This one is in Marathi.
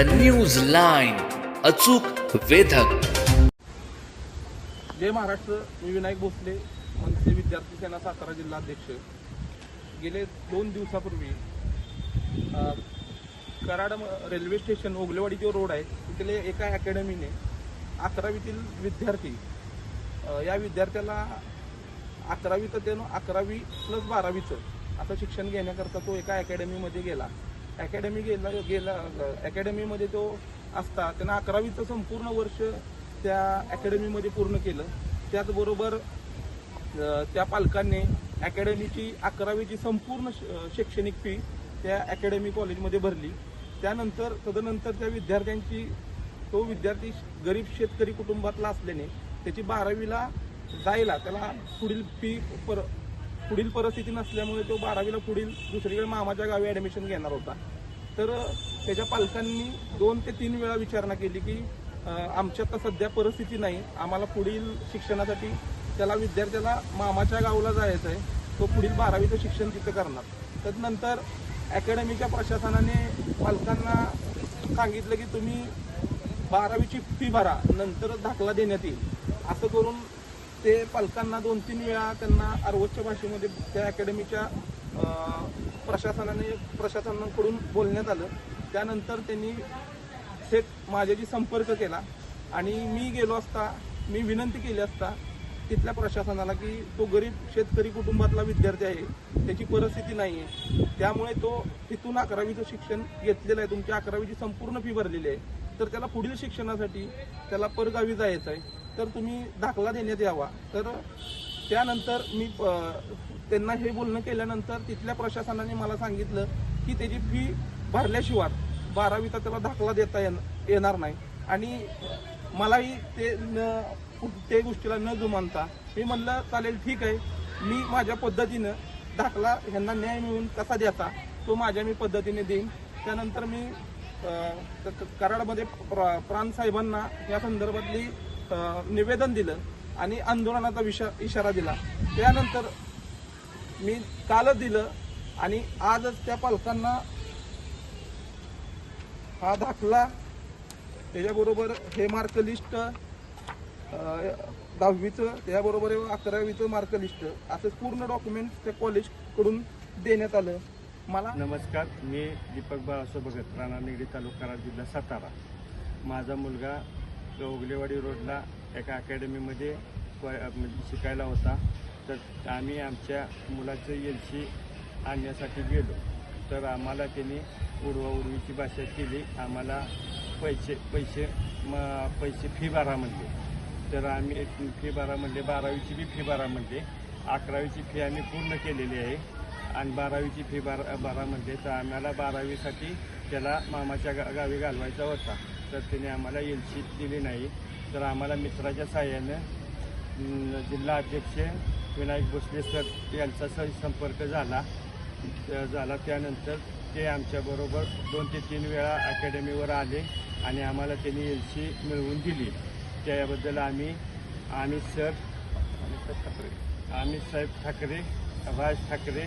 द न्यूज लाईन अचूक वेधक. जय महाराष्ट्र मी विनायक भोसले मनसे विद्यार्थी सेना सातारा जिल्हा अध्यक्ष गेले दोन दिवसापूर्वी कराड रेल्वे स्टेशन ओगलेवाडी जो रोड आहे. तिथले एका अकॅडमीने अकरावीतील विद्यार्थी या विद्यार्थ्याला अकरावीचं त्यानं अकरावी प्लस बारावीचं असं शिक्षण घेण्याकरता तो एका अकॅडमीमध्ये गेला. अकॅडमी गेला गेला अकॅडमीमध्ये तो असता. त्यांना अकरावीचं संपूर्ण वर्ष त्या अकॅडमीमध्ये पूर्ण केलं. त्याचबरोबर त्या पालकांनी अकॅडमीची अकरावीची संपूर्ण श- शैक्षणिक फी त्या अकॅडमी कॉलेजमध्ये भरली. त्यानंतर तदनंतर त्या विद्यार्थ्यांची तो विद्यार्थी गरीब शेतकरी कुटुंबातला असल्याने त्याची बारावीला जायला त्याला पुढील फी पर पुढील परिस्थिती नसल्यामुळे तो बारावीला पुढील दुसरीकडे मामाच्या गावी ॲडमिशन घेणार होता. तर त्याच्या पालकांनी दोन ते तीन वेळा विचारणा केली की आमच्या आता तर सध्या परिस्थिती नाही. आम्हाला पुढील शिक्षणासाठी त्याला विद्यार्थ्याला मामाच्या गावाला जायचं आहे तो पुढील बारावीचं शिक्षण तिथं करणार. तदनंतर अकॅडमीच्या प्रशासनाने पालकांना सांगितलं की तुम्ही बारावीची फी भरा नंतरच दाखला देण्यात येईल. असं करून ते पालकांना दोन तीन वेळा त्यांना अर्वोच्च भाषेमध्ये त्या अकॅडमीच्या प्रशासनाने प्रशासनाकडून बोलण्यात आलं. त्यानंतर त्यांनी थेट माझ्याशी संपर्क केला आणि मी गेलो असता मी विनंती केली असता तिथल्या प्रशासनाला की तो गरीब शेतकरी कुटुंबातला विद्यार्थी आहे त्याची परिस्थिती नाही आहे त्यामुळे तो तिथून अकरावीचं शिक्षण घेतलेलं आहे तुमची अकरावीची संपूर्ण फी भरलेली आहे. तर त्याला पुढील शिक्षणासाठी त्याला परगावी जायचं आहे तर तुम्ही दाखला देण्यात यावा. तर त्यानंतर मी त्यांना हे बोलणं केल्यानंतर तिथल्या प्रशासनाने मला सांगितलं की त्याची फी भरल्याशिवाय बारावीचा त्याला दाखला देता येणार नाही. आणि मलाही ते न ते गोष्टीला न जुमानता मी म्हणलं चालेल ठीक आहे. मी माझ्या पद्धतीनं दाखला ह्यांना न्याय मिळून कसा द्यायचा तो माझ्या मी पद्धतीने देईन. त्यानंतर मी कराडमध्ये प्रा प्राणसाहेबांना या संदर्भातली निवेदन दिलं आणि आंदोलनाचा विषा इशारा दिला. त्यानंतर मी कालच दिलं आणि आजच त्या पालकांना हा दाखला त्याच्याबरोबर हे मार्क लिस्ट दहावीचं त्याबरोबर अकरावीचं मार्क लिस्ट असं पूर्ण डॉक्युमेंट त्या कॉलेजकडून देण्यात आलं. मला? नमस्कार मी दीपक बाळासो भगत राणा निगडी तालुका जिल्हा सातारा. माझा मुलगा ओगलेवाडी रोडला एका अकॅडमीमध्ये म्हणजे शिकायला होता. तर आम्ही आमच्या मुलाचं एल सी आणण्यासाठी गेलो. तर आम्हाला त्यांनी उडवाउडवीची भाषा केली. आम्हाला पैसे पैसे म पैसे फी बारा म्हणले. तर आम्ही फी बारा म्हणले बारावीची बी फी बारा म्हणले. अकरावीची फी आम्ही पूर्ण केलेली आहे. आणि बारावीची फी बारा बारा तर आम्हाला बारावीसाठी त्याला मामाच्या गा गावी घालवायचा होता. तर त्याने आम्हाला एल सी दिली नाही. तर आम्हाला मित्राच्या साह्यानं जिल्हा अध्यक्ष विनायक भोसले सर यांचा स- संपर्क झाला. झाला. त्यानंतर ते आमच्याबरोबर दोन ते तीन वेळा अकॅडमीवर आले आणि आम्हाला त्यांनी एल सी मिळवून दिली. त्याबद्दल आम्ही आम्ही सर अमित साहेब ठाकरे राज ठाकरे